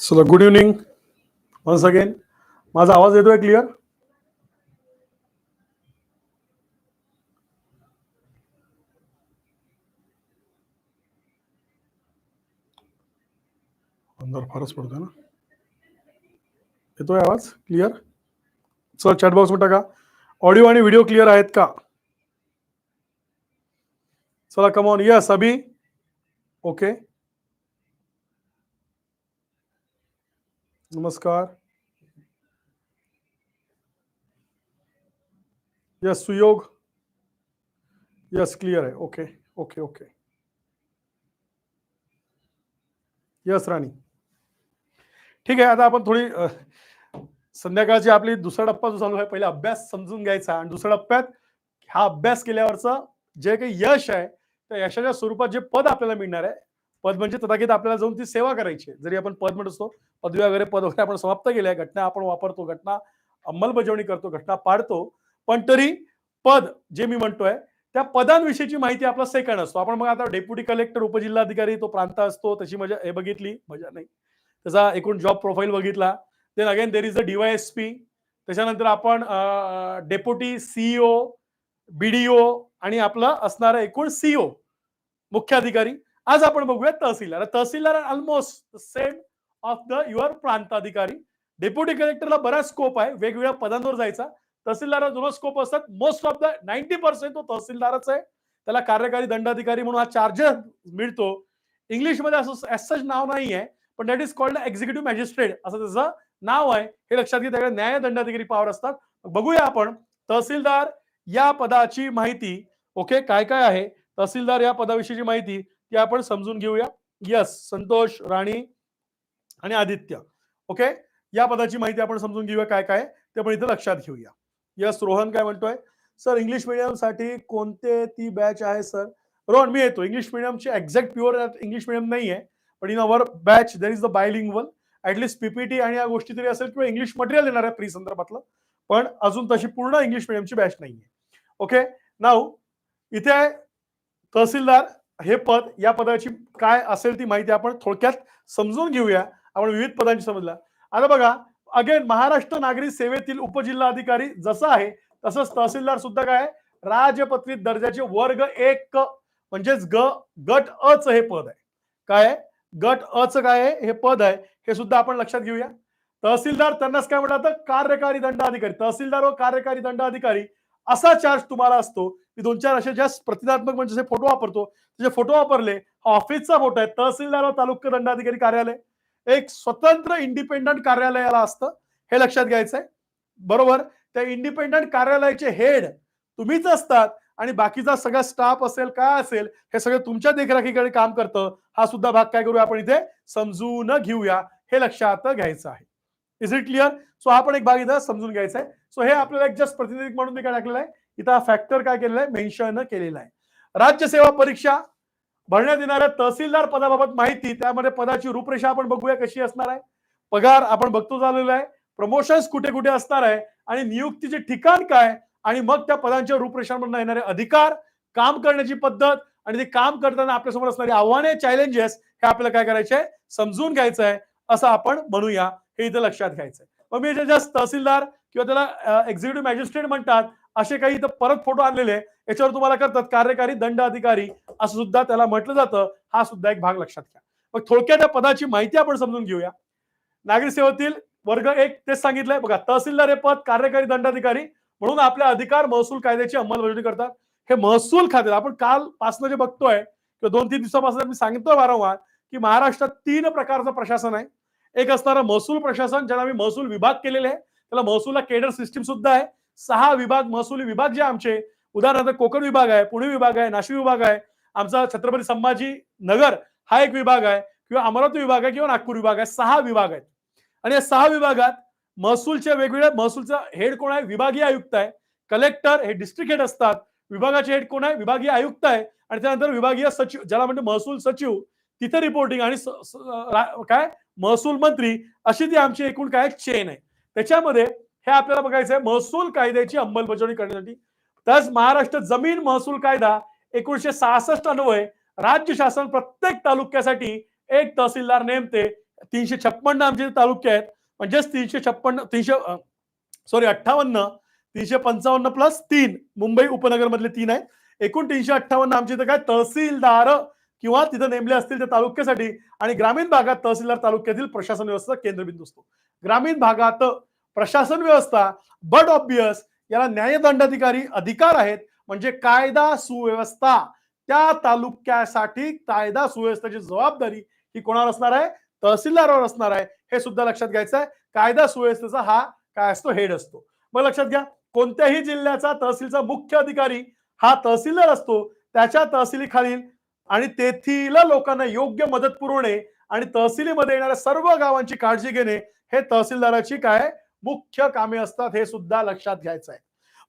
चला good evening once again माझा आवाज येतोय क्लिअर अंधार फारच पडतोय ना। येतोय आवाज़ क्लिअर चल चॅट बॉक्स टाका। ऑडिओ आणि व्हिडिओ क्लिअर आहेत का? चला come on yes Abhi. Okay नमस्कार। यस सुयोग। यस क्लिअर आहे. Okay okay okay yes Rani. ठीक आहे आता आपण थोडी संध्याकाळची आपली दुसरा टप्पा जो चालू आहे पहिले अभ्यास समजून घ्यायचा. आणि दुसऱ्या टप्प्यात हा अभ्यास केल्यावरचं जे काही यश आहे त्या यशाच्या स्वरूपात जे पद आपल्याला मिळणार आहे पद म्हणजे तथागत आपल्याला जाऊन ती सेवा करायची आहे. जरी आपण पद म्हणत असतो पदवी वगैरे पद वगैरे आपण समाप्त केले आहे घटना आपण वापरतो घटना अंमलबजावणी करतो घटना पाडतो पण तरी पद जे मी म्हणतोय त्या पदांविषयीची माहिती आपला सेकंड असतो. आपण मग आता डेप्युटी कलेक्टर उपजिल्हाधिकारी तो प्रांत असतो तशी मजा हे बघितली मजा नाही. त्याचा एकूण जॉब प्रोफाईल बघितला. Then again there is a DYSP त्याच्यानंतर आपण डेप्युटी सीईओ बीडीओ आणि आपलं असणारा एकूण सीओ मुख्य अधिकारी. आज आपण बघूया tehsildar. Tehsildar almost same of the your प्रांताधिकारी. डेप्युटी कलेक्टरला बराच स्कोप आहे. वेगवेगळ्या पदांवर जायचा. तहसीलदार दोन स्कोप असतात. Most of the ninety percent तो तहसीलदारच आहे. त्याला कार्यकारी दंडाधिकारी म्हणून हा चार्जर मिळतो. इंग्लिशमध्ये असं सच नाव नाही आहे पण that is called executive magistrate असं त्याचं नाव आहे. हे लक्षात घे त्याकडे न्याय दंडाधिकारी पावर असतात. बघूया आपण तहसीलदार या पदाची माहिती ओके काय काय आहे? तहसीलदार या पदाविषयीची माहिती ती आपण समजून घेऊया. यस संतोष राणी आणि आदित्य ओके या पदाची माहिती आपण समजून घेऊया काय काय ते पण इथे लक्षात घेऊया. यस रोहन काय म्हणतोय? सर इंग्लिश मिडियमसाठी कोणते ती बॅच आहे सर रोहन मी येतो. इंग्लिश मिडियमची एक्झॅक्ट प्युअर इंग्लिश मिडियम नाही आहे पण in our batch there is the bilingual at least PPT आणि या गोष्टी तरी असेल किंवा इंग्लिश मटेरियल येणार आहे प्री संदर्भातलं. पण अजून तशी पूर्ण इंग्लिश मिडियमची बॅच नाही आहे ओके नाव इथे आहे तहसीलदार हे पद या पदाची काय असेल ती माहिती आपण थोडक्यात समजून घेऊया. आपण विविध पदांची समजला आता बघा अगेन महाराष्ट्र नागरी सेवेतील उपजिल्हा अधिकारी जसं आहे तसंच तहसीलदार सुद्धा काय राजपत्रित दर्जाचे वर्ग एक म्हणजेच ग गट अच हे पद आहे. काय आहे? गट अच काय आहे? हे पद आहे. हे सुद्धा आपण लक्षात घेऊया. तहसीलदार त्यांनाच काय म्हणतात कार्यकारी दंडाधिकारी. तहसीलदार व कार्यकारी दंडाधिकारी असा चार्ज तुम्हाला असतो. मी दोन चार असे ज्या प्रतिकात्मक म्हणजे जे फोटो वापरतो जे फोटो वापरले हा ऑफिसचा फोटो आहे. तहसीलदार व तालुका दंडाधिकारी कार्यालय. एक स्वतंत्र इंडिपेंडंट कार्यालयाला असतं. हे लक्षात घ्यायचंय. बरोबर? त्या इंडिपेंडंट कार्यालयाचे हेड तुम्हीच असतात आणि बाकीचा सगळा स्टाफ असेल काय असेल हे सगळं तुमच्या देखरेखीकडे काम करतं. हा सुद्धा भाग काय करूया आपण इथे? समजून घेऊया. हे लक्षात घ्यायचं आहे. इज इट क्लिअर सो हा पण एक भाग इथं समजून घ्यायचा आहे. सो हे आपल्याला एक जस्ट प्रतिनिधी म्हणून मी काय टाकलेलं आहे? इथं हा फॅक्टर काय केलेला आहे? मेन्शन केलेला आहे. राज्य सेवा परीक्षा भरण्यात येणाऱ्या तहसीलदार पदाबाबत माहिती त्यामध्ये पदाची रूपरेषा आपण बघूया कशी असणार आहे. पगार आपण बघतो झालेला आहे. प्रमोशन्स कुठे कुठे असणार आहे? आणि नियुक्तीचे ठिकाण काय? आणि मग त्या पदांच्या रूपरेषांमधून येणारे अधिकार काम करण्याची पद्धत आणि ते काम करताना आपल्यासमोर असणारी आव्हाने चॅलेंजेस हे आपल्याला काय करायचे? समजून घ्यायचं आहे असं आपण म्हणूया. हे इथं लक्षात घ्यायचंय. मग मी जस्ट तहसीलदार किंवा त्याला एक्झिक्युटिव्ह मॅजिस्ट्रेट म्हणतात. असे काही इथं परत फोटो आणलेले. याच्यावर तुम्हाला करतात कार्यकारी दंड अधिकारी. असं सुद्धा त्याला म्हटलं जातं. हा सुद्धा एक भाग लक्षात घ्या. मग थोडक्यात या पदाची माहिती आपण समजून घेऊया. नागरी सेवेतील वर्ग एक तेच सांगितलंय. बघा तहसीलदार हे पद कार्यकारी दंडाधिकारी म्हणून आपल्या अधिकार महसूल कायद्याची अंमलबजावणी करतात. हे महसूल खाते. आपण कालपासून जे बघतोय किंवा दोन तीन दिवसापासून मी सांगतोय वारंवार की महाराष्ट्रात तीन प्रकारचं प्रशासन आहे. एक असणारं महसूल प्रशासन ज्याला आम्ही महसूल विभाग केलेले आहे. त्याला महसूलला केडर सिस्टीम सुद्धा आहे. सहा विभाग महसुली विभाग जे आमचे उदाहरणार्थ कोकण विभाग आहे पुणे विभाग आहे नाशिक विभाग आहे आमचा छत्रपती संभाजी नगर हा एक विभाग आहे किंवा अमरावती विभाग आहे किंवा नागपूर विभाग आहे सहा विभाग आहेत. आणि या सहा विभागात महसूलच्या वेगवेगळ्या महसूलचा हेड कोण आहे? विभागीय आयुक्त आहे. कलेक्टर हे डिस्ट्रिक्ट हेड असतात. विभागाचे हेड कोण आहे? विभागीय आयुक्त आहे. आणि त्यानंतर विभागीय सचिव ज्याला म्हणजे महसूल सचिव तिथे रिपोर्टिंग आणि काय? महसूल मंत्री अशी ती आमची एकूण काय? चेन आहे. त्याच्यामध्ये हे आपल्याला बघायचं आहे महसूल कायद्याची अंमलबजावणी करण्यासाठी. तस महाराष्ट्र जमीन महसूल कायदा एकोणीशे सहासष्ट अन्वय राज्य शासन प्रत्येक तालुक्यासाठी एक तहसीलदार नेमते. तीनशे छप्पन्न आमचे तालुके आहेत. म्हणजेच तीनशे छप्पन्न तीनशे सॉरी अठ्ठावन्न तीनशे पंचावन्न प्लस तीन. मुंबई उपनगर मधले तीन आहेत. एकूण तीनशे अठ्ठावन्न आमच्या इथं काय? तहसीलदार किंवा तिथं नेमले असतील त्या तालुक्यासाठी आणि ग्रामीण भागात तहसीलदार तालुक्यातील प्रशासन व्यवस्था केंद्रबिंदू असतो. ग्रामीण भागात प्रशासन व्यवस्था बट ऑब्वियस याला न्यायदंडाधिकारी अधिकार आहेत. म्हणजे कायदा सुव्यवस्था. त्या तालुक्यासाठी कायदा सुव्यवस्थेची जबाबदारी ही कोणावर असणार आहे? तहसीलदारावर असणार आहे. हे सुद्धा लक्षात घ्यायचं आहे कायदा सुव्यवस्थेचा हा काय असतो? हेड असतो. मग लक्षात घ्या. कोणत्याही जिल्ह्याचा तहसीलचा मुख्य अधिकारी हा तहसीलदार असतो त्याच्या तहसीलीखालील आणि तेथील लोकांना योग्य मदत पुरवणे आणि तहसीलीमध्ये येणाऱ्या सर्व गावांची काळजी घेणे हे तहसीलदाराची काय मुख्य कामे असतात हे सुद्धा लक्षात घ्यायचं आहे.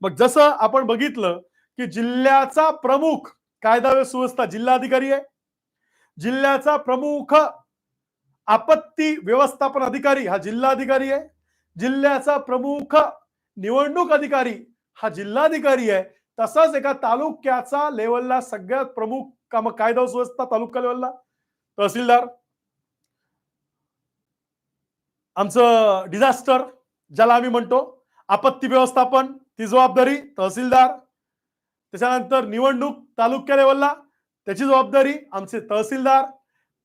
मग जसं आपण बघितलं की जिल्ह्याचा प्रमुख कायदा व सुव्यवस्था जिल्हाधिकारी आहे. जिल्ह्याचा प्रमुख आपत्ती व्यवस्थापन अधिकारी हा जिल्हाधिकारी आहे. जिल्ह्याचा प्रमुख निवडणूक अधिकारी हा जिल्हाधिकारी आहे. तसाच एका तालुक्याचा लेवलला सगळ्यात प्रमुख काम कायदा सुव्यवस्था तालुका लेवलला. तहसीलदार. आमचं डिझास्टर ज्याला आम्ही म्हणतो आपत्ती व्यवस्थापन ती जबाबदारी तहसीलदार. त्याच्यानंतर निवडणूक तालुक्या लेवलला त्याची जबाबदारी आमचे तहसीलदार.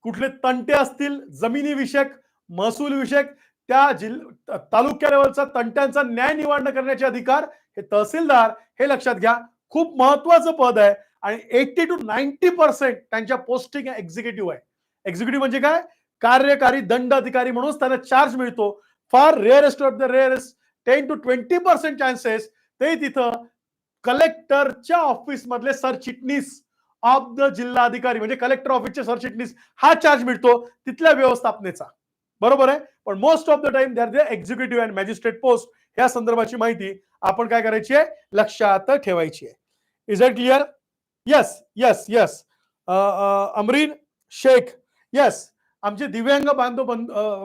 कुठले तंटे असतील जमिनी विषयक महसूल विषयक त्या जिल्हा तालुक्या लेवलचा तंट्यांचा न्याय निवारण करण्याचे अधिकार हे तहसीलदार हे लक्षात घ्या खूप महत्वाचं पद आहे आणि एट्टी टू नाईन्टी पर्सेंट त्यांच्या पोस्टिंग एक्झिक्युटिव्ह आहे. एक्झिक्युटिव्ह म्हणजे काय? कार्यकारी दंड अधिकारी म्हणून त्यांना चार्ज मिळतो. फार rarest of the rarest ten to twenty percent chances ते तिथं कलेक्टरच्या ऑफिस मधले सरचिटणीस ऑफ द जिल्हा अधिकारी म्हणजे कलेक्टर ऑफिसचे सरचिटणीस हा चार्ज मिळतो तिथल्या व्यवस्थापनेचा. बरोबर आहे? पण most of the time there the executive and magistrate post या संदर्भाची माहिती आपण काय करायची आहे? लक्षात ठेवायची आहे. Is it clear yes yes yes Amreen Shaikh. Yes आमचे दिव्यांग बांधव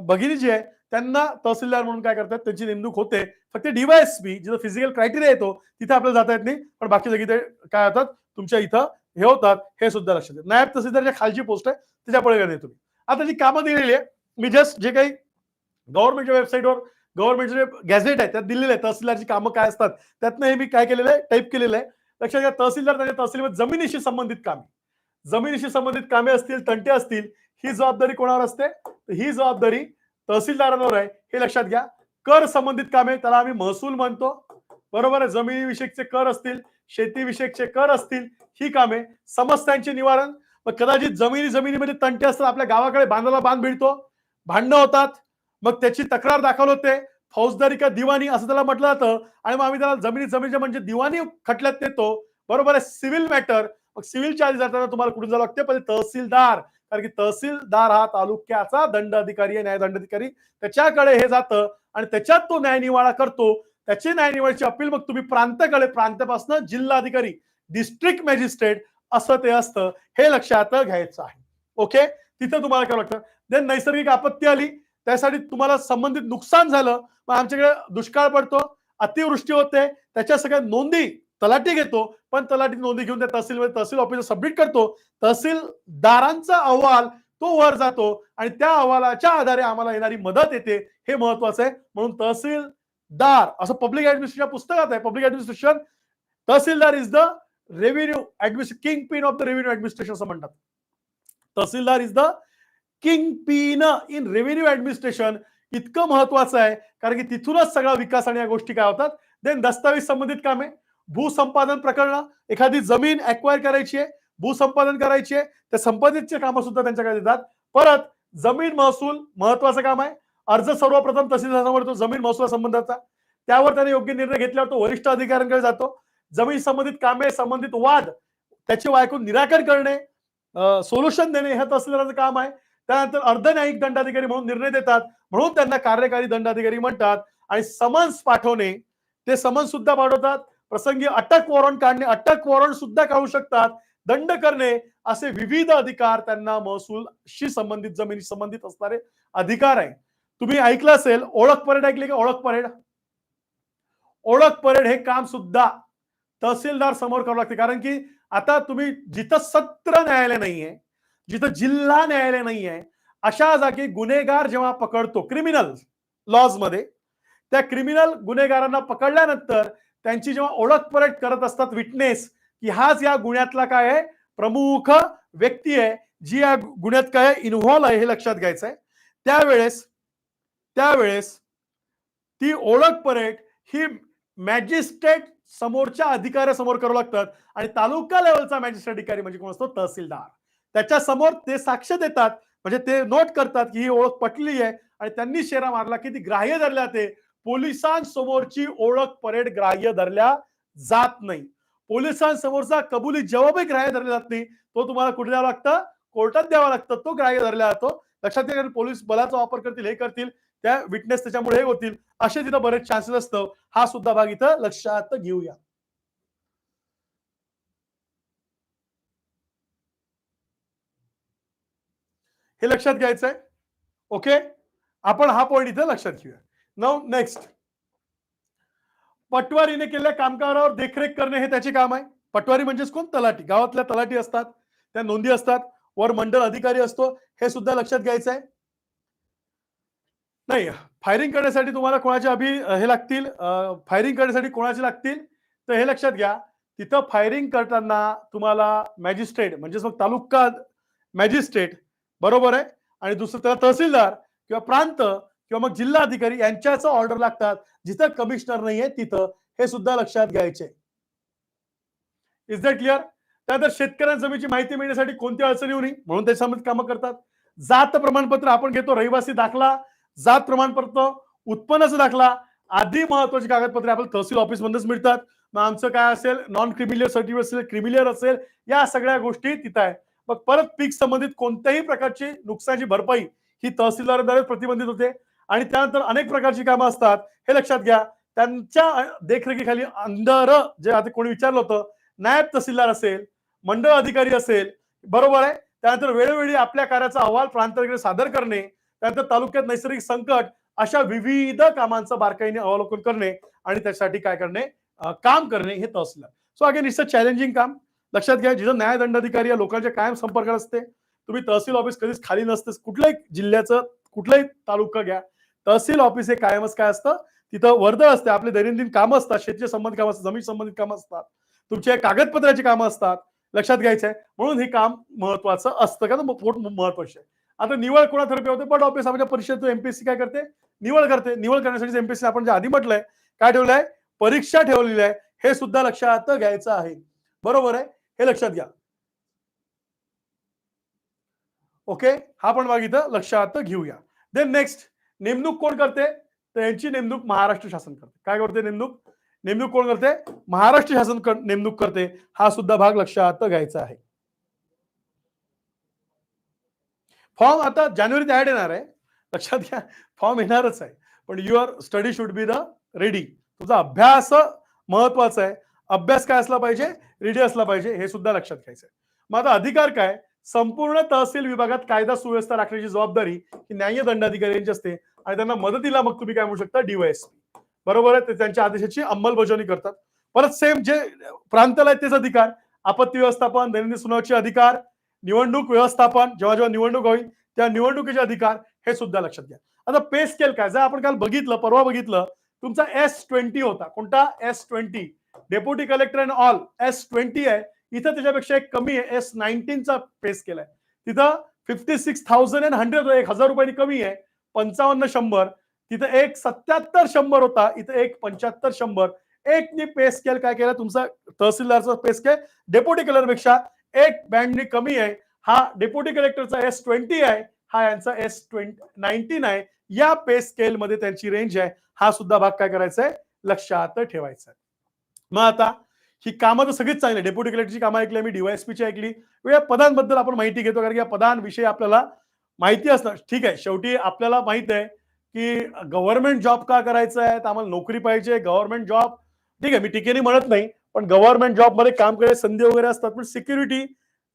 भगिनी जे आहे त्यांना तहसीलदार म्हणून काय करतात? त्यांची नेमणूक होते. फक्त डीवायएसपी जिथं फिजिकल क्रायटेरिया येतो तिथे आपल्याला जाता येत नाही. पण बाकी जगी ते काय होतात? तुमच्या इथं हे होतात. हे सुद्धा लक्षात येत. नायब तहसीलदारच्या खालची पोस्ट आहे. त्याच्या पुढे तुम्ही. आता जी कामं दिलेली आहे मी जस्ट जे काही गव्हर्नमेंटच्या वेबसाईटवर गव्हर्नमेंटचे गॅझेट आहे त्यात दिलेले आहे तहसीलदारची कामं काय असतात त्यातनं हे मी काय केलेलं आहे टाईप केलेलं आहे. लक्षात घ्या तहसीलदार त्याच्या तहसीलमध्ये जमिनीशी संबंधित कामे. जमिनीशी संबंधित कामे असतील तंटे असतील ही जबाबदारी कोणावर असते? ही जबाबदारी तहसीलदारांवर आहे. हे लक्षात घ्या. कर संबंधित कामे त्याला आम्ही महसूल म्हणतो. बरोबर आहे जमिनीविषयकचे कर असतील शेतीविषयकचे कर असतील ही कामे. समस्यांचे निवारण. मग कदाचित जमिनी जमिनीमध्ये तंटे असतात आपल्या गावाकडे बांधाला बांध भिडतो. भांडणं होतात. मग त्याची तक्रार दाखल होते. फौजदारी का दिवाणी असं त्याला म्हटलं जातं. आणि मग आम्ही त्याला जमिनी जमिनीच्या म्हणजे दिवाणी खटल्यात नेतो. बरोबर आहे सिव्हिल मॅटर. मग सिव्हिल चार्ज जाताना तुम्हाला कुठून जावं लागते? पण तहसीलदार. कारण की तहसीलदार हा तालुक्याचा दंड अधिकारी आहे न्यायदंड अधिकारी त्याच्याकडे हे जातं आणि त्याच्यात तो न्यायनिवाळा करतो. त्याची न्यायनिवाडीची अपील मग तुम्ही प्रांताकडे प्रांतापासून जिल्हाधिकारी डिस्ट्रिक्ट मॅजिस्ट्रेट असं ते असतं. हे लक्षात घ्यायचं आहे. ओके? तिथं तुम्हाला काय लागतं. देन नैसर्गिक आपत्ती आली त्यासाठी तुम्हाला संबंधित नुकसान झालं मग आमच्याकडे दुष्काळ पडतो अतिवृष्टी होते त्याच्या सगळ्या नोंदी तलाठी घेतो पण तलाठी नोंदी घेऊन त्या तहसीलमध्ये तहसील ऑफिस सबमिट करतो. तहसीलदारांचा अहवाल तो वर जातो आणि त्या अहवालाच्या आधारे आम्हाला येणारी मदत येते हे महत्वाचं आहे. म्हणून तहसीलदार असं पब्लिक ऍडमिनिस्ट्रेशन पुस्तकात आहे public administration tehsildar is the revenue administration king pin of the revenue administration असं म्हणतात. Tehsildar is the king pin in revenue administration इतकं महत्वाचं आहे कारण की तिथूनच सगळा विकास आणि या गोष्टी काय होतात? देन दस्तावेज संबंधित कामे भूसंपादन प्रकरण. एखादी जमीन अक्वायर करायची आहे भूसंपादन करायची आहे त्या संपादितचे कामं सुद्धा त्यांच्याकडे देतात. परत जमीन महसूल महत्वाचं काम आहे. अर्ज सर्वप्रथम तहसीलदारांवर येतो जमीन महसूल संबंधाचा. त्यावर त्याने योग्य निर्णय घेतल्यावर तो वरिष्ठ अधिकाऱ्यांकडे जातो. जमीन संबंधित कामे संबंधित वाद त्याचे ऐकून निराकरण करणे. सोल्युशन देणे हे तहसीलदाराचं काम आहे. त्यानंतर अर्धन्यायिक दंडाधिकारी म्हणून निर्णय देतात. म्हणून त्यांना कार्यकारी दंडाधिकारी म्हणतात. आणि समन्स पाठवणे ते समन्स सुद्धा पाठवतात. प्रसंगी अटक वॉरंट काढणे अटक वॉरंट सुद्धा काढू शकतात. दंड करणे असे विविध अधिकार त्यांना महसूलशी संबंधित जमिनी संबंधित असणारे अधिकार आहे. तुम्ही ऐकलं असेल ओळख परेड ऐकली की? ओळख परेड? ओळख परेड हे काम सुद्धा तहसीलदार समोर करावं लागते. कारण की आता तुम्ही जिथं सत्र न्यायालय नाहीये जिथं जिल्हा न्यायालय नाहीये अशा जागी गुन्हेगार जेव्हा पकडतो क्रिमिनल लॉजमध्ये त्या क्रिमिनल गुन्हेगारांना पकडल्यानंतर त्यांची जेव्हा ओळख परट करत असतात विटनेस की हाच या गुन्ह्यातला काय आहे प्रमुख व्यक्ती आहे जी या गुन्ह्यात काय इन्व्हॉल्व आहे हे लक्षात घ्यायचं आहे त्यावेळेस त्यावेळेस ती ओळख परेड ही मॅजिस्ट्रेट समोरच्या अधिकाऱ्यासमोर करावं लागतात. आणि तालुका लेवलचा मॅजिस्ट्रेट अधिकारी म्हणजे कोण असतो? तहसीलदार. त्याच्यासमोर ते साक्ष देतात. म्हणजे ते नोट करतात की ही ओळख पटली आहे. आणि त्यांनी शेरा मारला की ती ग्राह्य धरल्या ते. पोलिसांसमोरची ओळख परेड ग्राह्य धरल्या जात नाही. पोलिसांसमोरचा कबुली जबाबही ग्राह्य धरला जात नाही. तो तुम्हाला कुठे द्यावा लागतं? कोर्टात द्यावा लागतं. तो ग्राह्य धरला जातो. लक्षात घ्या पोलीस बलाचा वापर करतील हे करतील. त्या विटनेस त्याच्यामुळे हे होतील असे तिथं बरेच चान्सेस असतं. हा सुद्धा भाग इथं लक्षात घेऊया. हे लक्षात घ्यायचंय? ओके? आपण हा पॉइंट इथं लक्षात घेऊया. नऊ नेक्स्ट पटवारीने केलेल्या कामकारावर देखरेख करणे हे त्याचे काम आहे. पटवारी म्हणजेच कोण? तलाठी. गावातल्या तलाठी असतात त्या नोंदी असतात वर मंडळ अधिकारी असतो. हे सुद्धा लक्षात घ्यायचं आहे नाही फायरिंग करण्यासाठी तुम्हाला कोणाच्या अभि हे लागतील फायरिंग करण्यासाठी कोणाचे लागतील? तर हे लक्षात घ्या तिथं फायरिंग करताना तुम्हाला मॅजिस्ट्रेट म्हणजेच मग तालुका मॅजिस्ट्रेट बरोबर आहे. आणि दुसरं त्याला तहसीलदार किंवा प्रांत किंवा मग जिल्हाधिकारी यांच्याच ऑर्डर लागतात. जिथं कमिशनर नाहीये तिथं. हे सुद्धा लक्षात घ्यायचे. इज दॅट क्लिअर त्यानंतर शेतकऱ्यांना जमीची माहिती मिळण्यासाठी कोणती अडचणी येऊ नये म्हणून त्याच्यामध्ये कामं करतात. जात प्रमाणपत्र आपण घेतो रहिवासी दाखला. जात प्रमाणपत्र उत्पन्नाचा दाखला आधी महत्वाची कागदपत्रे आपल्याला तहसील ऑफिस मध्येच मिळतात. मग आमचं काय असेल? नॉन क्रिमिलियर सर्टिफिकेट असेल क्रिमिलियर असेल या सगळ्या गोष्टी तिथं आहे. मग परत पीक संबंधित कोणत्याही प्रकारची नुकसानाची भरपाई ही तहसीलदाराद्वारे प्रतिबंधित होते. आणि त्यानंतर अनेक प्रकारची कामं असतात. हे लक्षात घ्या. त्यांच्या देखरेखीखाली अंधर जे आता कोणी विचारलं होतं नायब तहसीलदार असेल मंडळ अधिकारी असेल बरोबर आहे. त्यानंतर वेळोवेळी आपल्या कार्याचा अहवाल प्रांताकडे सादर करणे त्यानंतर तालुक्यात नैसर्गिक संकट अशा विविध कामांचं बारकाईने अवलोकन करणे आणि त्यासाठी काय करणे काम करणे हे tehsildar. So again it's a challenging काम. लक्षात घ्या जिथं न्यायदंडाधिकारी या लोकांच्या कायम संपर्कात असते तुम्ही तहसील ऑफिस कधीच खाली नसते कुठल्याही जिल्ह्याचं कुठलाही तालुका घ्या तहसील ऑफिस हे कायमच काय असतं? तिथं वर्दळ असते आपले दैनंदिन कामं असतात शेतीचे संबंधित कामं असतात जमीन संबंधित कामं असतात तुमचे कागदपत्राची कामं असतात. लक्षात घ्यायचंय. म्हणून हे काम महत्वाचं असतं का तर पोट महत्त्वाचे आहे. आता निवड कोणातर्फे होते? बट ऑफिस आमच्या परिषद एमपीएससी काय करते? निवड करते. निवड करण्यासाठी एमपीएससी आपण जे आधी म्हटलंय काय ठेवलंय? परीक्षा ठेवलेली आहे. हे सुद्धा लक्षात घ्यायचं आहे. बरोबर आहे? हे लक्षात घ्या. ओके हा पण भाग इथं लक्षात घेऊया. देन नेक्स्ट नेमणूक कोण करते? तर यांची नेमणूक महाराष्ट्र शासन करते. काय करते नेमणूक? नेमणूक कोण करते? महाराष्ट्र शासन नेमणूक करते. हा सुद्धा भाग लक्षात घ्यायचा आहे. फॉर्म आता जानेवारीत ऍड येणार आहे. लक्षात घ्या फॉर्म येणारच आहे. पण your study should be the ready तुझा अभ्यास महत्त्वाचा आहे. अभ्यास काय असला पाहिजे? रेडी असला पाहिजे. हे सुद्धा लक्षात घ्यायचं आहे मग आता अधिकार काय? संपूर्ण तहसील विभागात कायदा सुव्यवस्था राखण्याची जबाबदारी ही न्याय दंडाधिकाऱ्यांची असते आणि त्यांना मदतीला मग तुम्ही काय म्हणू शकता? डीवायएसपी बरोबर आहे? ते त्यांच्या आदेशाची अंमलबजावणी करतात. परत सेम जे प्रांताला आहेत तेच अधिकार. आपत्ती व्यवस्थापन दैनंदिन सुनावचे अधिकार निवडणूक व्यवस्थापन जेव्हा जेव्हा निवडणूक होईल त्या निवडणुकीचे अधिकार हे सुद्धा लक्षात घ्या. आता पे स्केल काय? जर आपण काल बघितलं परवा बघितलं तुमचा एस ट्वेंटी होता. कोणता? S twenty deputy collector and all S twenty आहे. इथं त्याच्यापेक्षा एक कमी आहे. एस नाईन्टीनचा पे स्केल आहे. तिथं fifty six thousand and hundred एक हजार रुपयांनी कमी आहे. पंचावन्न शंभर. तिथं एक सत्याहत्तर शंभर होता. इथं एक पंच्याहत्तर शंभर. एकने पे स्केल काय केलं? तुमचा तहसीलदारचा पे स्केल डेप्युटी कलरपेक्षा एक बँडनी कमी आहे. हा डेप्युटी कलेक्टरचा एस ट्वेंटी आहे. हा यांचा एस ट्वेंटी नाईन्टीन आहे. या पे स्केल मध्ये त्यांची रेंज आहे. हा सुद्धा भाग काय करायचा आहे लक्षात ठेवायचा आहे मग आता ही कामं तर सगळीच चांगली डेप्युटी कलेक्टरची कामं ऐकली मी डीवायएसपीची ऐकली. वेगळ्या पदांबद्दल आपण माहिती घेतो कारण की या पदांविषयी आपल्याला माहिती असणं ठीक आहे. शेवटी आपल्याला माहीत आहे की गव्हर्नमेंट जॉब का करायचा आहे तर आम्हाला नोकरी पाहिजे. गव्हर्नमेंट जॉब ठीक आहे. मी टीकेने म्हणत नाही. पण गव्हर्नमेंट जॉबमध्ये काम करायची संधी वगैरे असतात पण सिक्युरिटी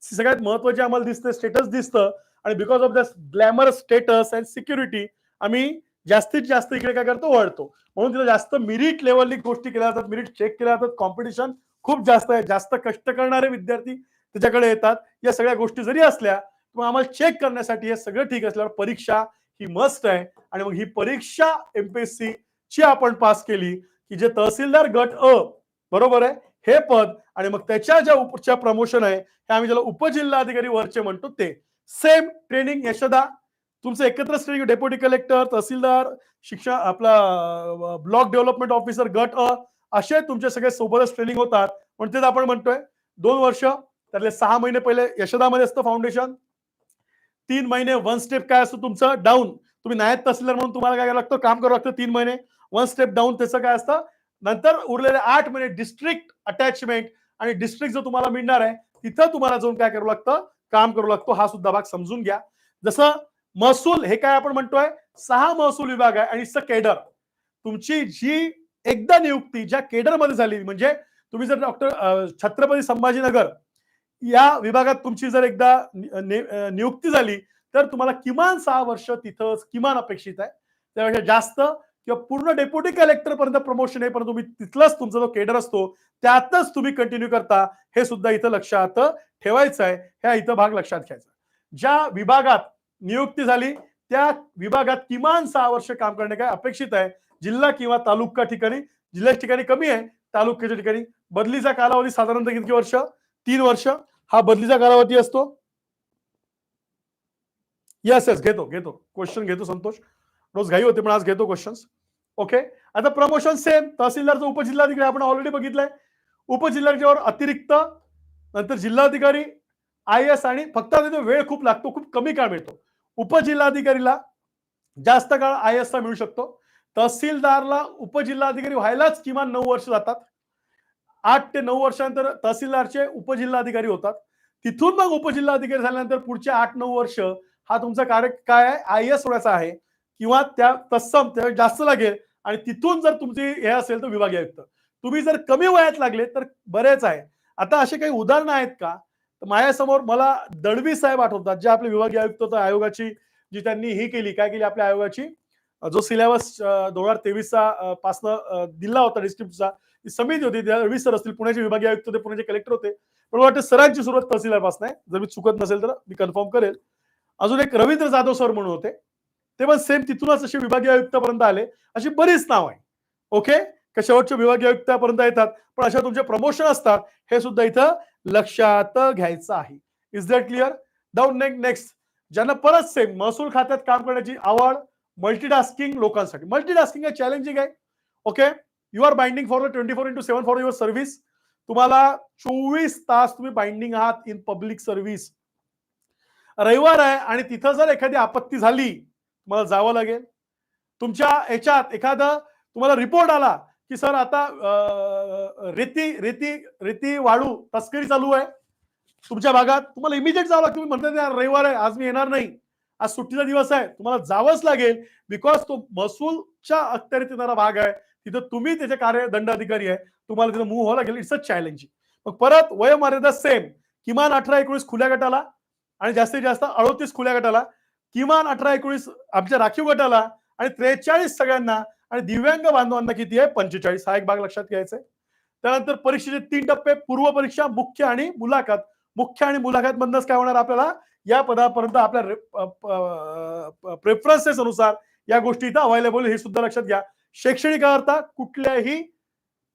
सगळ्यात महत्वाची आम्हाला दिसते स्टेटस दिसतं. आणि because of the glamour status and security आम्ही जास्तीत जास्त इकडे काय करतो वळतो. म्हणून तिथे जास्त मिरिट लेवलनी गोष्टी केल्या जातात मिरिट चेक केल्या जातात कॉम्पिटिशन खूप जास्त आहे. जास्त कष्ट करणारे विद्यार्थी त्याच्याकडे येतात. या सगळ्या गोष्टी जरी असल्या किंवा आम्हाला चेक करण्यासाठी हे सगळं ठीक असल्यावर परीक्षा ही मस्ट आहे. आणि मग ही परीक्षा एमपीएससी ची आपण पास केली की जे तहसीलदार गट अ बरोबर आहे? हे पद आणि मग त्याच्या ज्या उपच्या प्रमोशन आहे हे आम्ही ज्याला उपजिल्हाधिकारी वरचे म्हणतो ते. Same training Yashada. तुमचं एकत्र ट्रेनिंग डेप्युटी कलेक्टर तहसीलदार शिक्षा आपला ब्लॉक डेव्हलपमेंट ऑफिसर गट अ असे तुमचे सगळे सोबतच ट्रेनिंग होतात. पण तेच आपण म्हणतोय दोन वर्ष त्यातले सहा महिने पहिले यशदामध्ये असतं फाउंडेशन तीन महिने वन स्टेप काय असतं तुमचं? डाऊन तुम्ही नायब तहसीलदार म्हणून तुम्हाला काय करावं लागतं? काम करावं लागतं तीन महिने. वन स्टेप डाऊन त्याचं काय असतं? नंतर उरलेले आठ महिने डिस्ट्रिक्ट अटॅचमेंट आणि डिस्ट्रिक्ट जो तुम्हाला मिळणार आहे तिथं तुम्हाला जाऊन काय करू लागतं? काम करू लागतो. हा सुद्धा भाग समजून घ्या. जसं महसूल हे काय आपण म्हणतोय? सहा महसूल विभाग आहे आणि इट्स केडर. तुमची जी एकदा नियुक्ती ज्या केडरमध्ये झाली म्हणजे तुम्ही जर डॉक्टर छत्रपती संभाजीनगर या विभागात तुमची जर एकदा नियुक्ती झाली तर तुम्हाला किमान सहा वर्ष तिथं किमान अपेक्षित आहे. त्यापेक्षा जास्त किंवा पूर्ण डेप्युटी कलेक्टर पर्यंत प्रमोशन आहे परंतु तुम्ही तिथलाच तुमचा जो केडर असतो त्यातच तुम्ही कंटिन्यू करता हे सुद्धा इथं लक्षात ठेवायचं आहे. ह्या इथं भाग लक्षात घ्यायचा ज्या विभागात नियुक्ती झाली त्या विभागात किमान सहा वर्ष काम करणे काय अपेक्षित आहे? जिल्हा किंवा तालुका ठिकाणी जिल्ह्याच्या ठिकाणी कमी आहे तालुक्याच्या ठिकाणी. बदलीचा कालावधी साधारणतः किती वर्ष? तीन वर्ष. हा बदलीचा कालावधी असतो? यस येस घेतो घेतो. क्वेश्चन घेतो संतोष. रोज घाई होते पण आज घेतो क्वेश्चन्स ओके आता प्रमोशन सेम तहसीलदारचं उपजिल्हाधिकारी आपण ऑलरेडी बघितलंय. उपजिल्हाधिकारीवर अतिरिक्त नंतर जिल्हाधिकारी आय एस आणि फक्त वेळ खूप लागतो खूप कमी काळ मिळतो. उपजिल्हाधिकारीला जास्त काळ आय एस मिळू शकतो. तहसीलदारला उपजिल्हाधिकारी व्हायलाच किमान नऊ वर्ष जातात. आठ ते नऊ वर्षानंतर तहसीलदारचे उपजिल्हाधिकारी होतात. तिथून मग उपजिल्हाधिकारी झाल्यानंतर पुढचे आठ नऊ वर्ष हा तुमचा कार्य काय आहे? आय एस होण्याचा आहे. किंवा त्या तत्सम त्या जास्त लागेल आणि तिथून जर तुमची हे असेल तर विभागीय आयुक्त तुम्ही जर कमी वयात लागले तर बरेच आहे. आता असे काही उदाहरणं आहेत का? तर माझ्यासमोर मला दळवी साहेब आठवतात जे आपले विभागीय आयुक्त आयोगाची जी त्यांनी ही केली काय केली आपल्या आयोगाची? जो सिलेबस दोन हजार तेवीसचा पासनं दिला होता डिस्ट्रिक्टचा समिती होती दळवी सर असतील पुण्याचे विभागीय आयुक्त होते पुण्याचे कलेक्टर होते. पण मला वाटतं सरांची सुरुवात तहसीलदारपासून आहे. जर मी चुकत नसेल तर मी कन्फर्म करेल. अजून एक रवींद्र जाधव सर म्हणून होते. ते पण सेम तिथूनच असे विभागीय आयुक्तापर्यंत आले. अशी बरीच नाव आहे ओके का शेवटच्या विभागीय आयुक्तापर्यंत येतात? पण अशा तुमचे प्रमोशन असतात हे सुद्धा इथं लक्षात घ्यायचं आहे. Is that clear down neck next ज्यांना परत सेम महसूल खात्यात काम करण्याची आवड मल्टीटास्किंग लोकांसाठी. मल्टीटास्किंग हे चॅलेंजिंग आहे. Okay you are binding for the twenty four into seven for your service तुम्हाला चोवीस तास तुम्ही बाइंडिंग आहात इन पब्लिक सर्व्हिस रविवार आहे आणि तिथं जर एखादी आपत्ती झाली तुम्हाला जावं लागेल. तुमच्या याच्यात एखादा तुम्हाला रिपोर्ट आला की सर आता रेती रेती रेती वाळू तस्करी चालू आहे. तुमच्या भागात तुम्हाला इमिजिएट जावं लागतं तुम्ही म्हणता यार रविवार आहे आज मी येणार नाही. आज सुट्टीचा दिवस आहे. तुम्हाला जावंच लागेल बिकॉज तो महसूलच्या अखत्यारीत येणारा भाग आहे. तिथं तुम्ही त्याचे कार्य दंड अधिकारी आहे. तुम्हाला तिथं मूव्ह व्हावं लागेल. इट्स अ चॅलेंजिंग मग परत वयोमर्यादा सेम किमान अठरा एकोणीस खुल्या गटाला आणि जास्तीत जास्त अडोतीस खुल्या गटाला किमान अठरा एकोणीस आमच्या राखीव गटाला आणि त्रेचाळीस सगळ्यांना आणि दिव्यांग बांधवांना किती आहे? पंचेचाळीस. हा एक भाग लक्षात घ्यायचा आहे. त्यानंतर परीक्षेचे तीन टप्पे पूर्व परीक्षा मुख्य आणि मुलाखत. मुख्य आणि मुलाखत मधनच काय होणार आपल्याला? या पदापर्यंत आपल्या प्रेफरन्सेस अनुसार या गोष्टी इथं अवेलेबल हे सुद्धा लक्षात घ्या. शैक्षणिक अर्थ कुठल्याही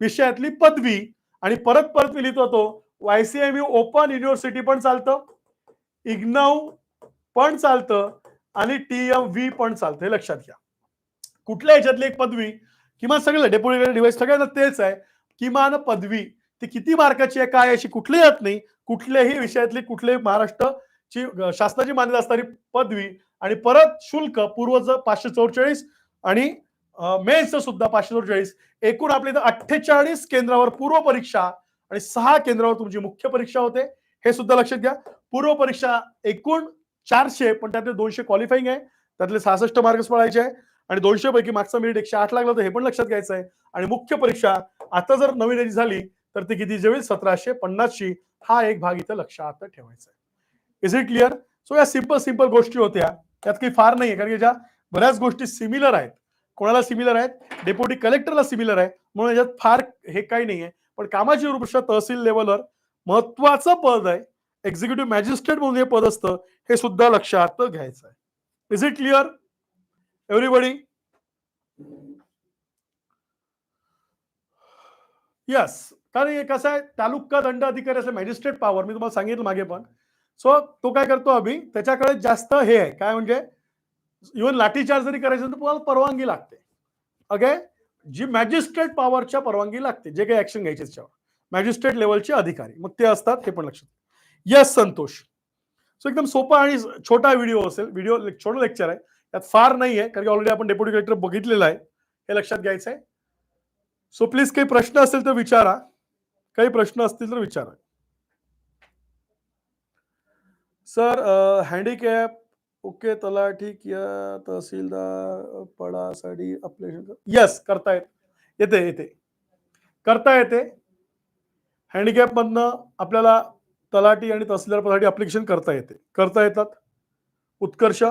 विषयातली पदवी आणि परत परत मी लिहितो तो. वायसीएम ओपन युनिव्हर्सिटी पण चालतं. इग्नाऊ पण चालतं. आणि टी एम व्ही पण चालते हे लक्षात घ्या. कुठल्या ह्याच्यातली एक पदवी? किमान सगळं डेप्युटी डिवाइस सगळ्यांना तेच आहे. किमान पदवी ती किती मार्काची आहे काय अशी कुठली येत नाही. कुठल्याही विषयातली कुठल्याही महाराष्ट्राची शासनाची मान्यता असणारी पदवी आणि परत शुल्क पूर्वच पाचशे चौवेचाळीस आणि मेन्सचं सुद्धा पाचशे चौवेचाळीस. एकूण आपल्या इथं अठ्ठेचाळीस केंद्रावर पूर्व परीक्षा आणि सहा केंद्रावर तुमची मुख्य परीक्षा होते. हे सुद्धा लक्षात घ्या. पूर्व परीक्षा एकूण चारशे पण त्यातले दोनशे क्वालिफाईंग आहे. त्यातले सहासष्ट मार्क्स पडायचे आहे. आणि दोनशे पैकी मागचा मिनिट एकशे आठ लागला तर हे पण लक्षात घ्यायचं आहे. आणि मुख्य परीक्षा आता जर नवीन याची झाली तर ती किती जे सतराशे पन्नासशी हा एक भाग इथं लक्षात ठेवायचा आहे. इज इट क्लिअर सो या सिंपल सिंपल गोष्टी होत्या. त्यात काही फार नाही आहे कारण की ज्या बऱ्याच गोष्टी सिमिलर आहेत. कोणाला सिमिलर आहेत? डेप्युटी कलेक्टरला सिमिलर आहे. म्हणून याच्यात फार हे काही नाही आहे पण कामाची रूपरेषा तहसील लेवलवर महत्वाचं पद आहे. एक्झिक्युटिव्ह मॅजिस्ट्रेट म्हणून हे पद असतं हे सुद्धा लक्षात घ्यायचं आहे is it clear everybody yes कारण कसं आहे तालुका दंड अधिकारी असं मॅजिस्ट्रेट पॉवर मी तुम्हाला सांगितलं मागे पण. सो तो काय करतो अभि त्याच्याकडे जास्त हे आहे. काय म्हणजे इव्हन लाठीचार्ज जरी करायचं तर तुम्हाला परवानगी लागते. ओके जी मॅजिस्ट्रेट पॉवरच्या परवानगी लागते जे काही ऍक्शन घ्यायचे त्याच्यावर. मॅजिस्ट्रेट लेवलचे अधिकारी. मग ते असतात हे पण लक्षात. यस संतोष. सो एकदम सोपा आणि छोटा व्हिडिओ असेल. व्हिडिओ छोटं लेक्चर आहे. त्यात फार नाही आहे कारण की ऑलरेडी आपण डेप्युटी कलेक्टर बघितलेलं आहे. हे लक्षात घ्यायचं आहे सो प्लीज काही प्रश्न असेल तर विचारा. काही प्रश्न असतील तर विचारा. सर हँडिकॅप ओके तलाठी या तहसीलदार पडासाठी आपले यस करता येत. येते येते. करता येते. हँडिकॅप मधनं आपल्याला तलाठी आणि तहसीलदार पदासाठी अप्लिकेशन करता येते. करता येतात? उत्कर्ष?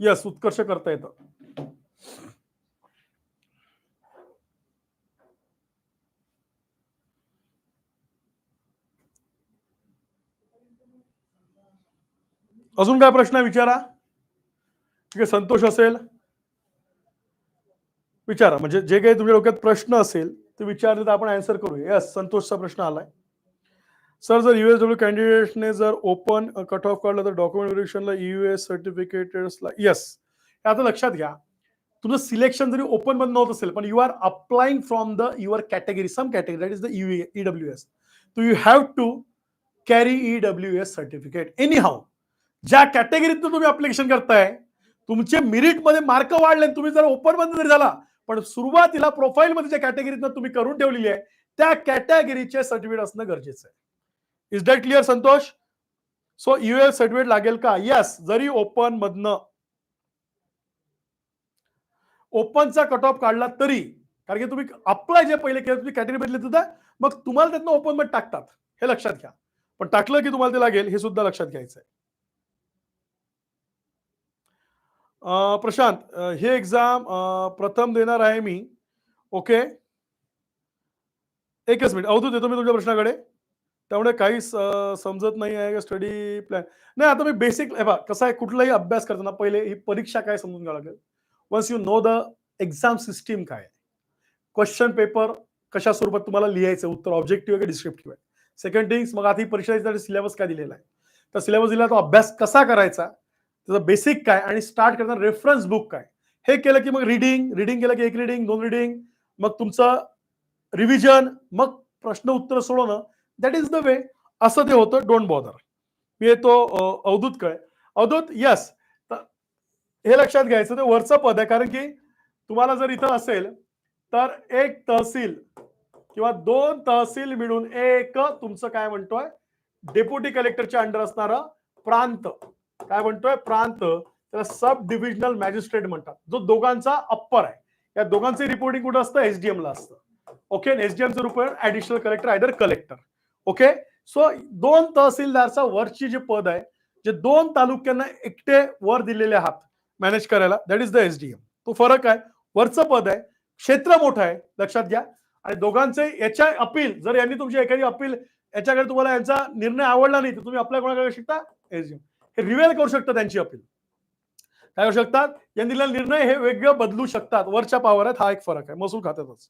यस उत्कर्ष करता येतं. अजून काय प्रश्न आहे? विचारा. ठीक आहे संतोष असेल. विचारा. म्हणजे जे काही तुमच्या डोक्यात प्रश्न असेल ते विचारले तर आपण अँसर करू यस संतोषचा प्रश्न आलाय. सर जर युएसडब्ल्यू कॅन्डिडेटने जर ओपन कट ऑफ काढलं तर डॉक्युमेंट व्हेरिफिकेशनला युएस सर्टिफिकेटेडला यस हे आता लक्षात घ्या. तुझं सिलेक्शन जरी ओपनमध्ये होत असेल पण you are applying from the your category some category that is the E W S तो you have to carry E W S certificate anyhow ज्या कॅटेगरीत तुम्ही अप्लिकेशन करताय तुमचे मेरिटमध्ये मार्क वाढले तुम्ही जर ओपनमध्ये जरी झाला पण सुरुवातीला प्रोफाईलमध्ये ज्या कॅटेगरीत तुम्ही करून ठेवलेली आहे त्या कॅटेगरीचे सर्टिफिकेट असणं गरजेचं आहे. Is that clear Santosh? So US certificate लागेल का? यस जरी ओपन मधनं ओपनचा कट ऑफ काढला तरी कारण की तुम्ही अप्लाय जे पहिले केलं तुम्ही कॅटेगरी बदलत होता मग तुम्हाला त्यातनं ओपनमध्ये टाकतात. हे लक्षात घ्या. पण टाकलं की तुम्हाला ते लागेल हे सुद्धा लक्षात घ्यायचं आहे अं, प्रशांत हे एक्झाम प्रथम देणार आहे मी. ओके एकच मिनिट अवधूत येतो मी तुमच्या प्रश्नाकडे. त्यामुळे काही समजत नाही आहे स्टडी प्लॅन नाही आता मी बेसिक बा कसं आहे कुठलाही अभ्यास करताना पहिले ही परीक्षा काय समजून घ्यावं लागेल? Once you know the exam system काय क्वेश्चन पेपर कशा स्वरूपात तुम्हाला लिहायचं उत्तर ऑब्जेक्टिव्ह आहे की डिस्क्रिप्टिव्ह आहे? सेकंड थिंग्स मग आता ही परीक्षा सिलेबस काय दिलेला आहे? तर सिलेबस दिला तो अभ्यास कसा करायचा? त्याचं बेसिक काय आणि स्टार्ट करताना रेफरन्स बुक काय? हे केलं की मग रिडिंग रिडिंग केलं की एक रिडिंग दोन रिडिंग मग तुमचं रिव्हिजन मग प्रश्न उत्तर सोडवणं. दॅट इज द वे असं ते होतं. डोंट बॉदर मी येतो अवधूत कळे. अवधूत यस हे लक्षात घ्यायचं ते वरचं पद आहे. कारण की तुम्हाला जर इथं असेल तर एक तहसील किंवा दोन तहसील मिळून एक तुमचं काय म्हणतोय? डेप्युटी कलेक्टरच्या अंडर असणारं प्रांत. काय म्हणतोय? प्रांत त्याला सब डिव्हिजनल मॅजिस्ट्रेट म्हणतात. जो दोघांचा अप्पर आहे. या दोघांचे रिपोर्टिंग कुठं असतं? एसडीएम ला असतं. ओके एसडीएमचं रूप additional collector either collector okay so दोन तहसीलदारचा वरची जे पद आहे जे दोन तालुक्यांना एकटे वर दिलेले आहात मॅनेज करायला दॅट इज द एसडीएम तो फरक आहे. वरचं पद आहे. क्षेत्र मोठं आहे. लक्षात घ्या. आणि दोघांचे याच्या अपील जर यांनी तुमची एखादी अपील याच्याकडे तुम्हाला यांचा निर्णय आवडला नाही तर तुम्ही आपल्या कोणाकडे शकता? एसडीएम हे रिवेल करू शकतात त्यांची अपील काय करू शकतात? यांनी दिलेला निर्णय हे वेगळं बदलू शकतात. वरच्या पावर आहेत हा एक फरक आहे. महसूल खात्यातच.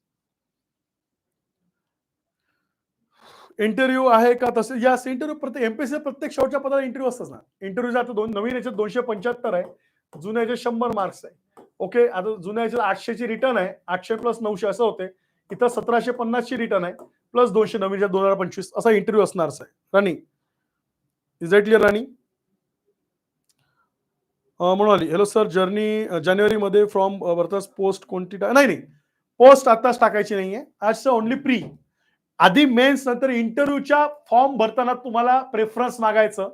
इंटरव्ह्यू आहे का तसे? या इंटरव्ह्यू प्रत्येक एमपीसी प्रत्येक शेवटच्या पदाला इंटरव्ह्यू असतात ना. इंटरव्ह्यू आता दोन नवीन याच्यात दोनशे पंच्याहत्तर आहे. जुन्या याच्यात शंभर मार्क्स आहे. ओके आता जुन्या याच्यात आठशेची रिटर्न आहे. आठशे प्लस नऊशे असं होते. इथं सतराशे पन्नासची रिटर्न आहे. प्लस दोनशे नवीन दोन हजार पंचवीस असा इंटरव्ह्यू असणारच आहे. Running is it clear running म्हणाली हॅलो सर जर्नी जानेवारीमध्ये फ्रॉम वर्तस पोस्ट कोणती नाही नाही. पोस्ट आताच टाकायची नाहीये. आज ओनली प्री आधी मेन्स नंतर इंटरव्ह्यूच्या फॉर्म भरताना तुम्हाला प्रेफरन्स मागायचं.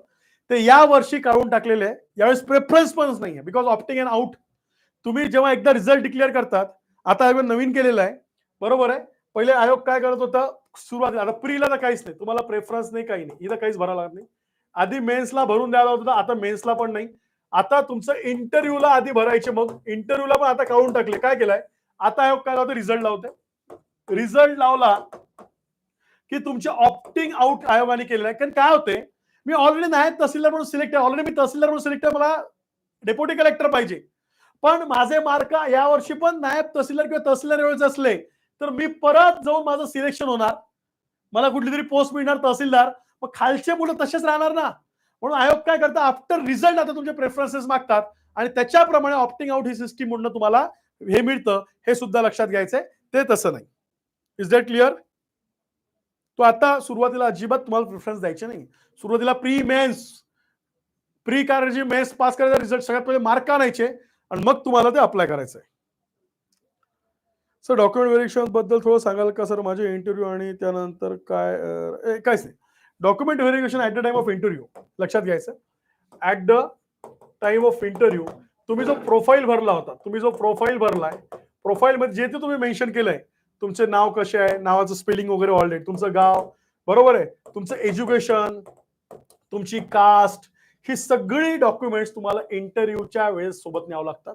ते या वर्षी काढून टाकलेले. आहे यावेळेस प्रेफरन्स पणच नाहीये. बिकॉज ऑप्टिंग अँड आउट तुम्ही जेव्हा एकदा रिझल्ट डिक्लेअर करतात आता आयोग नवीन केलेला आहे. बरोबर आहे? पहिले आयोग काय करत होता? सुरुवात आता प्रीला तर काहीच नाही. तुम्हाला प्रेफरन्स नाही काही नाही. इथं काहीच भरायला लागत नाही. आधी मेन्सला भरून द्यायला होतं आता मेन्सला पण नाही. आता तुमचं इंटरव्ह्यूला आधी भरायचे मग इंटरव्ह्यूला पण आता काढून टाकले. काय केलंय? आता आयोग काय लावतो रिझल्ट लावते रिझल्ट लावला की तुमचे ऑप्टिंग आउट आयोगाने केलेलं आहे. कारण काय होते मी ऑलरेडी नायब तहसीलदार म्हणून सिलेक्ट आहे ऑलरेडी मी तहसीलदार म्हणून सिलेक्ट आहे मला डेप्युटी कलेक्टर पाहिजे. पण माझे मार्क यावर्षी पण नायब तहसीलदार किंवा तहसीलदार वेळेचे असले तर मी परत जाऊन माझं सिलेक्शन होणार. मला कुठली तरी पोस्ट मिळणार तहसीलदार. मग खालचे मुलं तसेच राहणार ना. म्हणून आयोग काय करतात आफ्टर रिझल्ट आता तुमचे प्रेफरन्सेस मागतात. आणि त्याच्याप्रमाणे ऑप्टिंग आउट ही सिस्टीम म्हणून तुम्हाला हे मिळतं. हे सुद्धा लक्षात घ्यायचंय. ते तसं नाही. इज दॅट क्लिअर तो आता सुरुवातीला अजिबात तुम्हाला प्रेफरन्स द्यायचे नाही. सुरुवातीला प्री मेन्स प्री करायची मेन्स पास करायचा रिझल्ट सगळ्यात पहिले मार्क आणायचे आणि मग तुम्हाला ते अप्लाय करायचं आहे सर डॉक्युमेंट व्हेरिफिकेशनबद्दल थोडं सांगाल का सर माझे इंटरव्ह्यू आणि त्यानंतर काय काहीच नाही. Document verification at the time of interview. लक्षात घ्यायचं. At the time of interview तुम्ही जो प्रोफाईल भरला होता तुम्ही जो प्रोफाईल भरलाय प्रोफाईल मध्ये जे ते तुम्ही मेन्शन केलंय तुमचे नाव कसे आहे नावाचं स्पेलिंग वगैरे ऑलरेडी तुमचं गाव बरोबर आहे? तुमचं एज्युकेशन तुमची कास्ट ही सगळी डॉक्युमेंट्स तुम्हाला इंटरव्ह्यूच्या वेळेस सोबत न्यावं लागतात.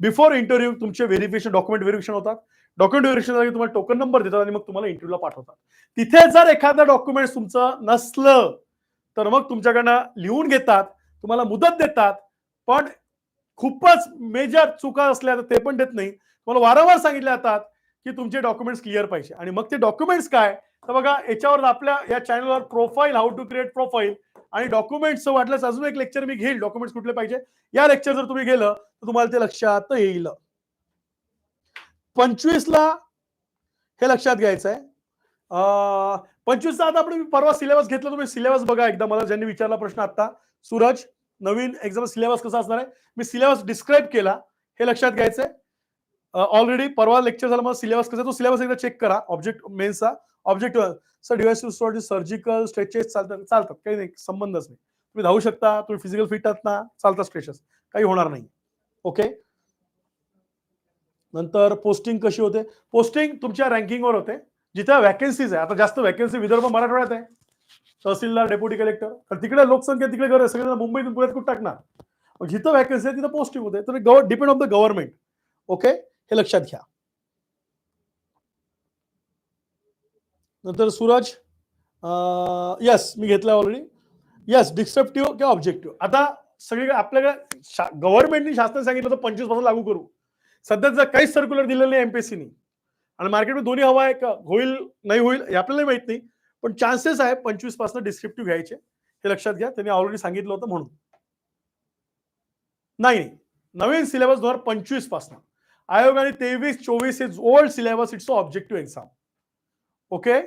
बिफोर इंटरव्ह्यू तुमचे व्हेरिफिकेशन डॉक्युमेंट व्हेरिफिकेशन होतात. डॉक्युमेंट व्हेरिफिकेशन झालं की तुम्हाला टोकन नंबर देतात आणि मग तुम्हाला इंटरव्ह्यूला पाठवतात. तिथे जर एखादं डॉक्युमेंट तुमचं नसलं तर मग तुमच्याकडनं लिहून घेतात तुम्हाला मुदत देतात पण खूपच मेजर चुका असल्या तर ते पण देत नाही. तुम्हाला वारंवार सांगितले जातात की तुमचे डॉक्युमेंट्स क्लिअर पाहिजे. आणि मग ते डॉक्युमेंट्स काय? तर बघा याच्यावर आपल्या या चॅनलवर profile how to create profile आणि डॉक्युमेंट्स वाटल्यास अजून एक लेक्चर मी घेईल. डॉक्युमेंट्स कुठले पाहिजे? या लेक्चर जर तुम्ही गेलं तर तुम्हाला ते लक्षात येईल. पंचवीसला हे लक्षात घ्यायचं आहे पंचवीसचा आता आपण परवा सिलेबस घेतला तुम्ही सिलेबस बघा एकदा. मला ज्यांनी विचारला प्रश्न आता सूरज नवीन एक्झाम सिलेबस कसा असणार आहे? मी सिलेबस डिस्क्राईब केला. हे लक्षात घ्यायचंय. ऑलरेडी परवा लेक्चर झाला मला सिलेबस कसा तो सिलेबस एकदा चेक करा. Object मेन्सचा object sir device surgical stretches चालतात चालतात. काही नाही संबंधच नाही. तुम्ही धावू शकता तुम्ही फिजिकल फिट आहात ना चालतात स्ट्रेचेस काही होणार नाही. ओके नंतर पोस्टिंग कशी होते? पोस्टिंग तुमच्या रँकिंगवर होते. जिथे वॅकन्सीज आहे. आता जास्त वॅकन्सी विदर्भ मराठवाड्यात आहे. तहसीलदार डेप्युटी कलेक्टर तर तिकडे लोकसंख्या तिकडे घर सगळे मुंबईतून पुण्यात कुठं टाकणार? मग जिथं वॅकन्सी आहे तिथं पोस्टिंग होते. तर गव्हर depend on the government okay हे लक्षात घ्या. नंतर सूरज यस मी घेतला ऑलरेडी यस डिस्क्रिप्टिव्ह किंवा ऑब्जेक्टिव्ह आता सगळीकडे आपल्याकडे गव्हर्नमेंटनी शासनाने सांगितलं तर पंचवीसपासून लागू करू. सध्या जर काहीच सर्क्युलर दिलेलं नाही एमपीएससीनी आणि मार्केटमध्ये दोन्ही हवा आहे का होईल नाही होईल हे आपल्याला माहीत नाही. पण चान्सेस आहे पंचवीसपासून डिस्क्रिप्टिव्ह घ्यायचे. हे लक्षात घ्या त्यांनी ऑलरेडी सांगितलं होतं म्हणून. नाही नवीन सिलेबस दोन हजार पंचवीसपासून. आयोगाने तेवीस चोवीस is old syllabus it's objective exam okay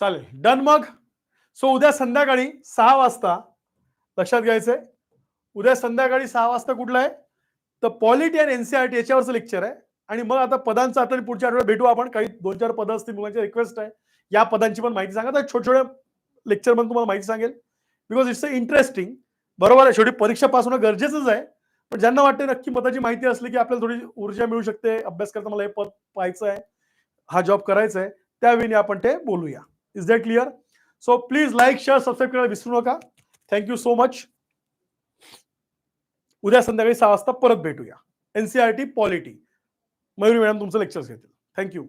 चालेल. डन मग. सो उद्या संध्याकाळी सहा वाजता लक्षात घ्यायचंय. उद्या संध्याकाळी सहा वाजता कुठलं आहे? तर पॉलिटी अँड एनसीआरटी याच्यावरचं लेक्चर आहे. आणि मग आता पदांचं आता पुढच्या आठवड्यात भेटू आपण. काही दोन चार पदं असतील मुलांची रिक्वेस्ट आहे. या पदांची पण माहिती सांगा. तर छोट्या छोट्या लेक्चर पण तुम्हाला माहिती सांगेल. बिकॉज इट्स अ इंटरेस्टिंग बरोबर आहे. शेवटी परीक्षा पास होणं गरजेचंच आहे. पण ज्यांना वाटते नक्की पदाची माहिती असली की आपल्याला थोडी ऊर्जा मिळू शकते. अभ्यास करता मला हे पद पाहायचं आहे. हा जॉब करायचा आहे. त्यावेळी आपण ते बोलूया. Is that clear so please like share subscribe करायला विसरू नका. थँक्यू सो मच उद्या संध्याकाळी सहा वाजता परत भेटूया. एनसीआरटी पॉलिटी मयुरी मॅडम तुमचं लेक्चर्स घेतील. Thank you